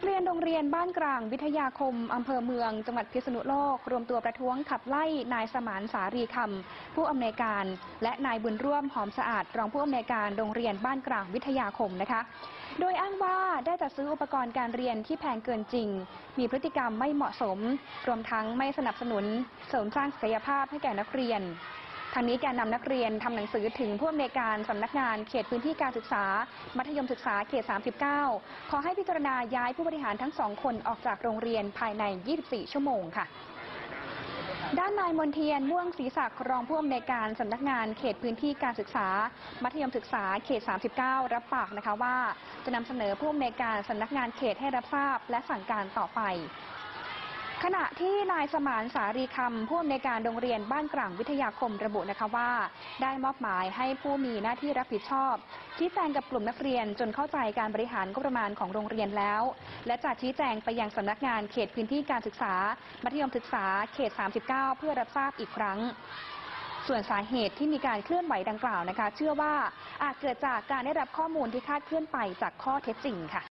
กเรียนโรงเรียนบ้านกลางวิทยาคม อำเภอเมือง จังหวัดพิษณุโลก รวมตัวประท้วงขับไล่นายสมานสารีคำผู้อำนวยการ และนายบุญร่วมหอมสะอาด รองผู้อำนวยการโรงเรียนบ้านกลางวิทยาคมนะคะ โดยอ้างว่าได้จัดซื้ออุปกรณ์การเรียนที่แพงเกินจริง มีพฤติกรรมไม่เหมาะสม รวมทั้งไม่สนับสนุนเสริมสร้างศักยภาพให้แก่นักเรียน ทางนี้แกนนำนักเรียนทำหนังสือถึงผู้อำนวยการสำนักงานเขตพื้นที่การศึกษา มัธยมศึกษาเขต 39 ขอให้พิจารณาย้ายผู้บริหารทั้งสองคนออกจากโรงเรียนภายใน 24 ชั่วโมงค่ะด้านนายมนเทียนม่วงศรีศักดิ์รองผู้อำนวยการสำนักงานเขตพื้นที่การศึกษา มัธยมศึกษาเขต 39 รับปากนะคะว่า จะนำเสนอผู้อำนวยการสำนักงานเขตให้รับทราบและสั่งการต่อไป ขณะที่นายสมานสารีคำผู้อำนวยการโรงเรียนบ้านกลางวิทยาคมระบุนะคะว่า ได้มอบหมายให้ผู้มีหน้าที่รับผิดชอบ ชี้แจงกับกลุ่มนักเรียนจนเข้าใจการบริหารงบประมาณของโรงเรียนแล้ว และจะชี้แจงไปยังสำนักงานเขตพื้นที่การศึกษา มัธยมศึกษาเขต 39 เพื่อรับทราบอีกครั้งส่วนสาเหตุที่มีการเคลื่อนไหวดังกล่าวนะคะ เชื่อว่าอาจเกิดจากการได้รับข้อมูลที่คาดเคลื่อนไปจากข้อเท็จจริงค่ะ